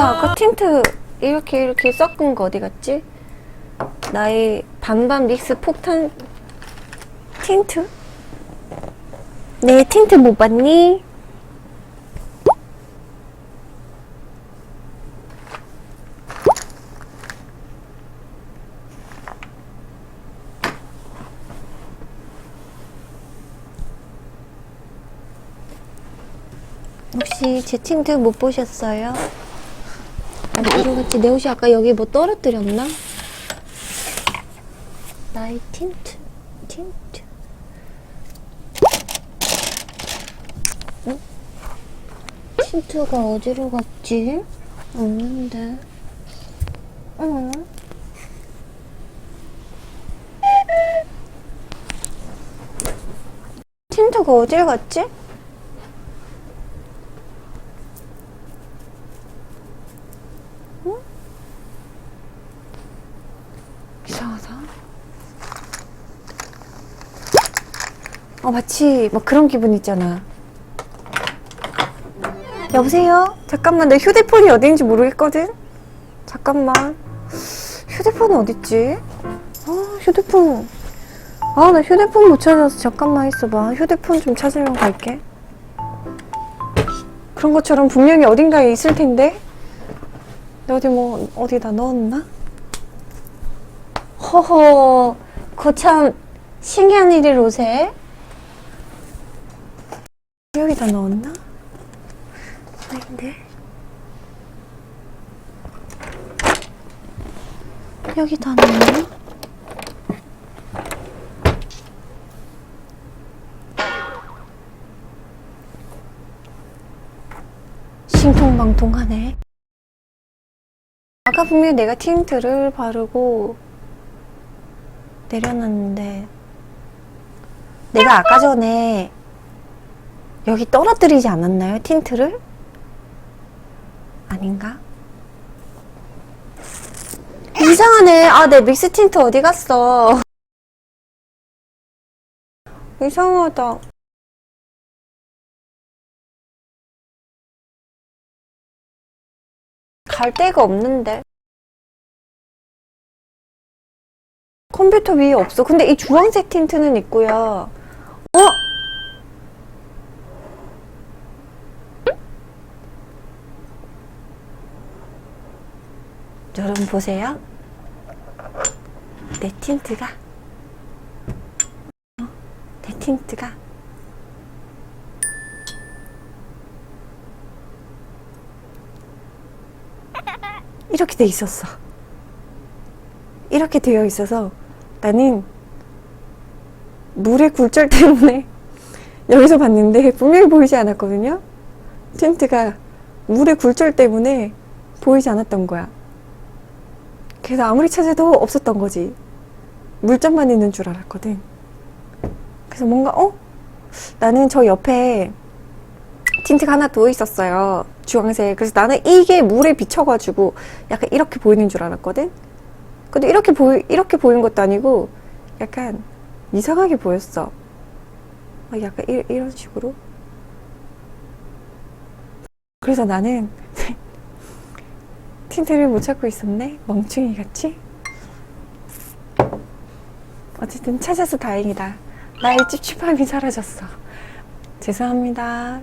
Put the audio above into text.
아까 틴트 이렇게 이렇게 섞은 거 어디 갔지? 나의 반반 믹스 폭탄 틴트? 네, 틴트 못 봤니? 혹시 제 틴트 못 보셨어요? 아, 이거 같이 내 옷이 아까 여기 뭐 떨어뜨렸나? 나의 틴트, 틴트. 어? 틴트가 어디로 갔지? 없는데. 어? 틴트가 어딜 갔지? 이상하다. 어, 마치 막 그런 기분 있잖아. 여보세요? 잠깐만, 내 휴대폰이 어디인지 모르겠거든? 잠깐만. 휴대폰이 어딨지? 아, 휴대폰. 아, 나 휴대폰 못 찾아서 잠깐만 있어봐. 휴대폰 좀 찾으러 갈게. 그런 것처럼 분명히 어딘가에 있을 텐데? 내 어디 뭐, 어디다 넣었나? 허허, 거참 신기한 일이 로세. 여기다 넣었나? 아닌데. 여기다 넣었나? 신통방통하네. 아까 분명히 내가 틴트를 바르고 내려놨는데 내가 아까 전에 여기 떨어뜨리지 않았나요? 틴트를? 아닌가? 이상하네. 아, 내 믹스 틴트 어디 갔어? 이상하다. 갈 데가 없는데. 컴퓨터 위에 없어. 근데 이 주황색 틴트는 있고요. 어? 여러분 보세요. 내 틴트가 어, 내 틴트가 이렇게 돼 있었어. 이렇게 되어 있어서 나는 물의 굴절 때문에 여기서 봤는데 분명히 보이지 않았거든요. 틴트가 물의 굴절 때문에 보이지 않았던 거야. 그래서 아무리 찾아도 없었던 거지. 물점만 있는 줄 알았거든. 그래서 뭔가 어? 나는 저 옆에 틴트가 하나 더 있었어요. 주황색. 그래서 나는 이게 물에 비쳐가지고 약간 이렇게 보이는 줄 알았거든. 근데 이렇게 보이 이렇게 보이는 것도 아니고 약간 이상하게 보였어. 막 약간 이, 이런 식으로. 그래서 나는 틴트를 못 찾고 있었네. 멍충이 같이. 어쨌든 찾아서 다행이다. 나의 찝찝함이 사라졌어. 죄송합니다.